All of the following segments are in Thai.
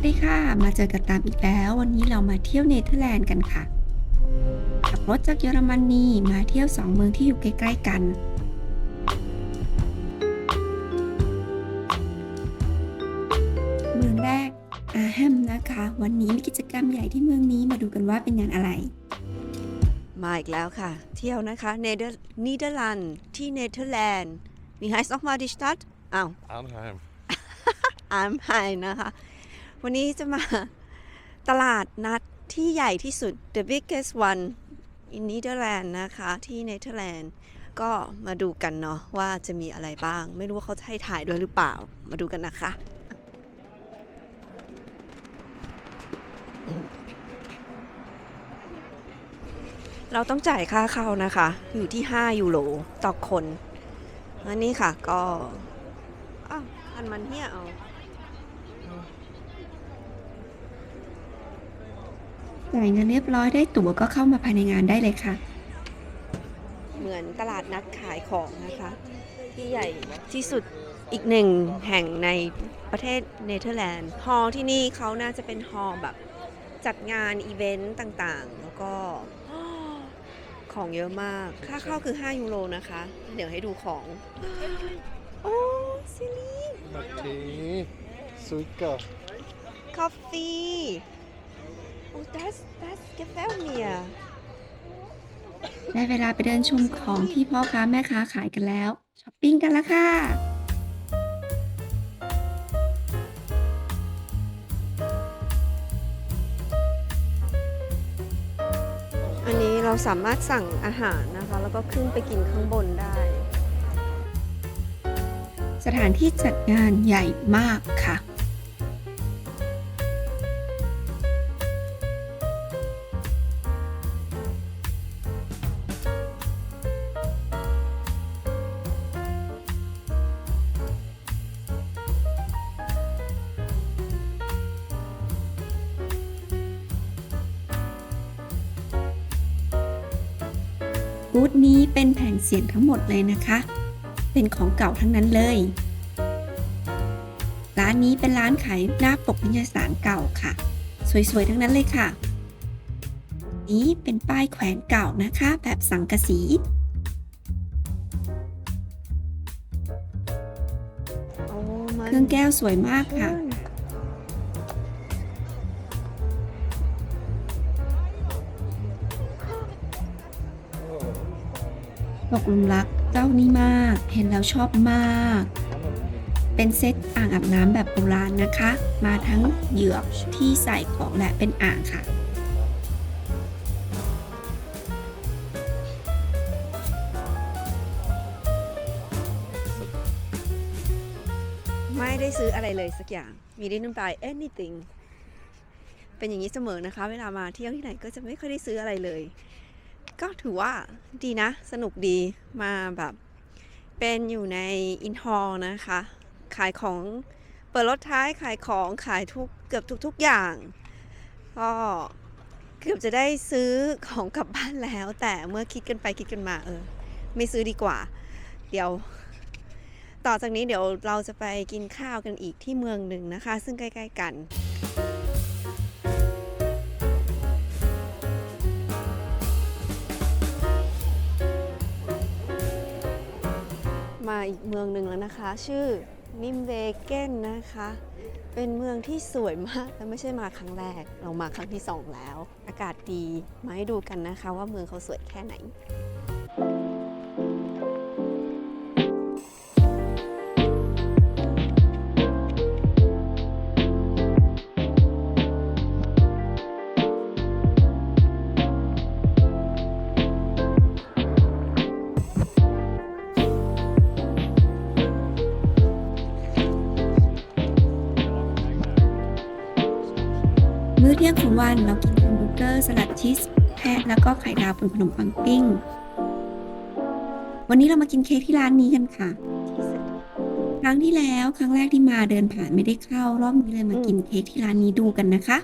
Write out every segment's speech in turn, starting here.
วัสดีค่ะ มาเจอกันตามอีกแล้ว วันนี้เรามาเที่ยวเนเธอร์แลนด์กันค่ะ ขับรถจากเยอรมนีมาเที่ยวสองเมืองที่อยู่ใกล้ ๆ กัน เมืองแรกอาแฮมนะคะ วันนี้มีกิจกรรมใหญ่ที่เมืองนี้มาดูกันว่าเป็นงานอะไร มาอีกแล้วค่ะ เที่ยวนะคะเนเธอร์นีเธอร์แลนด์ที่เนเธอร์แลนด์มีไฮส์ออกมาดิสตัดอ้าว Arnhem. อาร์มไฮนะคะ วันนี้จะมาตลาดนัดที่ใหญ่ที่สุด the biggest one in Netherlands นะคะ ที่เนเธอร์แลนด์ก็มาดูกันเนาะว่าจะมีอะไรบ้าง ไม่รู้ว่าเขาจะให้ถ่ายด้วยหรือเปล่า มาดูกันนะคะ เราต้องจ่ายค่าเข้านะคะ อยู่ที่ 5 ยูโรต่อคนอันนี้ค่ะก็อ้าวอันมันเฮียเอา จ่ายเงินเรียบร้อยได้ตั๋วก็เข้ามาภายในงานได้เลยค่ะ เหมือนตลาดนัดขายของนะคะ ที่ใหญ่ที่สุดอีกหนึ่งแห่งในประเทศเนเธอร์แลนด์ฮอลล์ที่นี่เขาน่าจะเป็นฮอลล์แบบจัดงานอีเวนต์ต่างๆ แล้วก็ของเยอะมาก ค่าเข้าคือ 5 ยูโรนะคะ เดี๋ยวให้ดูของ โอ้ซิลี Martini. Suiker. ค อฟฟี่โอ้ that's that's gefällt mir ได้เวลาไปเดินชมของที่พ่อค้าแม่ค้าขายกันแล้วช้อปปิ้งกันละค่ะ อันนี้เราสามารถสั่งอาหารนะคะ แล้วก็ขึ้นไปกินข้างบนได้ สถานที่จัดงานใหญ่มากค่ะ บูธนี้เป็นแผ่นเสียงทั้งหมดเลยนะคะ เป็นของเก่าทั้งนั้นเลย ร้านนี้เป็นร้านขายหน้าปกนิยสารเก่าค่ะ สวยๆทั้งนั้นเลยค่ะ นี้เป็นป้ายแขวนเก่านะคะ แบบสังกะสีโอ้มันเครื่องแก้วสวยมากค่ะ ตกหลุมรักเจ้านี้มาก เห็นแล้วชอบมาก เป็นเซตอ่างอาบน้ำแบบโบราณนะคะ มาทั้งเหยือกที่ใส่ของและเป็นอ่างค่ะไม่ได้ซื้ออะไรเลยสักอย่าง มีได้น้ำตาย anything เป็นอย่างนี้เสมอนะคะ เวลามาเที่ยวที่ไหนก็จะไม่ค่อยได้ซื้ออะไรเลย ก็ถือว่าดีนะ สนุกดีมาแบบ เป็นอยู่ในอินฮอลนะคะ ขายของเปิดรถท้ายขายของขายทุกเกือบทุกๆอย่าง ก็เกือบจะได้ซื้อของกลับบ้านแล้ว แต่เมื่อคิดกันไปคิดกันมาเออ ไม่ซื้อดีกว่า เดี๋ยว ต่อจากนี้เดี๋ยวเราจะไปกินข้าวกันอีกที่เมืองหนึ่งนะคะ ซึ่งใกล้ ๆ กัน อีกเมืองหนึ่งแล้วนะคะ ชื่อนิมเวเกนนะคะ เป็นเมืองที่สวยมากและไม่ใช่มาครั้งแรก เรามาครั้งที่สองแล้ว อากาศดีมาให้ดูกันนะคะว่าเมืองเขาสวยแค่ไหน วันเรากินแฮมเบอร์เกอร์สลัดชีสแพะแล้วก็ไข่ดาวบนขนมปังปิ้ง วันนี้เรามากินเค้กที่ร้านนี้กันค่ะ ครั้งที่แล้วครั้งแรกที่มาเดินผ่านไม่ได้เข้ารอบนี้เลยมากินเค้กที่ร้านนี้ดูกันนะคะ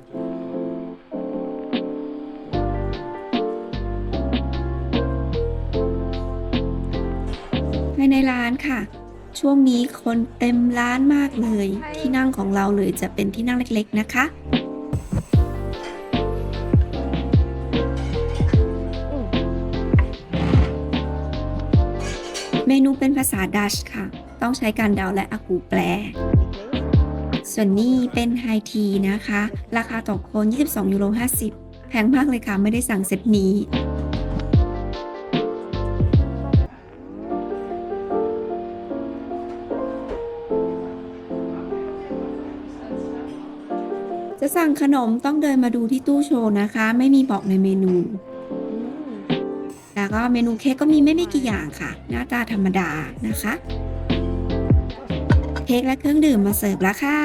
ภายในร้านค่ะ ช่วงนี้คนเต็มร้านมากเลย ที่นั่งของเราเลยจะเป็นที่นั่งเล็กๆนะคะ นูเป็นภาษาดัชค่ะ ต้องใช้การเดาและอากูแปล ส่วนนี้เป็นไฮทีนะคะ ราคาต่อคน 22 ยูโร 50 แพงมากเลยค่ะ ไม่ได้สั่งเซตนี้จะสั่งขนมต้องเดินมาดูที่ตู้โชว์นะคะ ไม่มีบอกในเมนู แล้วก็เมนูเค้กก็มีไม่ไม่กี่อย่างค่ะ หน้าตาธรรมดานะคะ เค้กและเครื่องดื่มมาเสิร์ฟแล้วค่ะ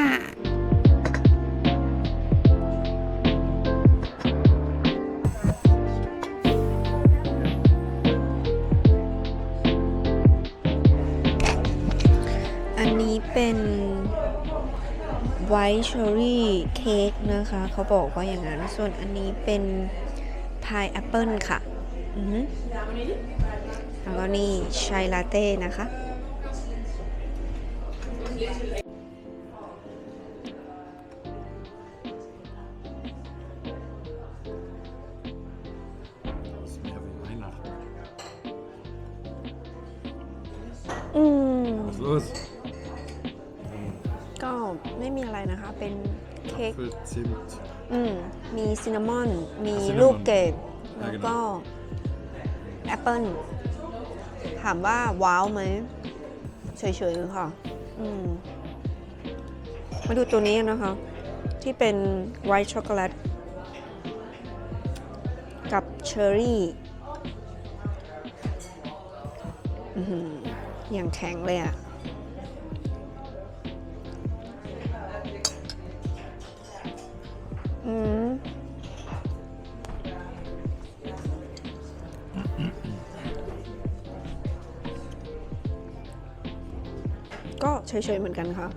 อันนี้เป็นไวท์เชอรี่เค้กนะคะ เขาบอกว่าอย่างนั้น ส่วนอันนี้เป็นพายแอปเปิลค่ะ แล้วก็นี่ชายลาเต้นะคะ อืม Was ist los? ก็ไม่มีอะไรนะคะ เป็นเค้ก Apfel, Zimt. อืม มีซินนามอน มีซินนามอนลูกเกดใช่แล้วครับก็ แอปเปิลถามว่าว้าวไหมเฉยๆค่ะ อืม มาดูตัวนี้นะคะ ที่เป็นไวท์ช็อกโกแลตกับเชอร์รี่อย่างแข็งเลยอะ่ะ เฉยๆเหมือนกันค่ะ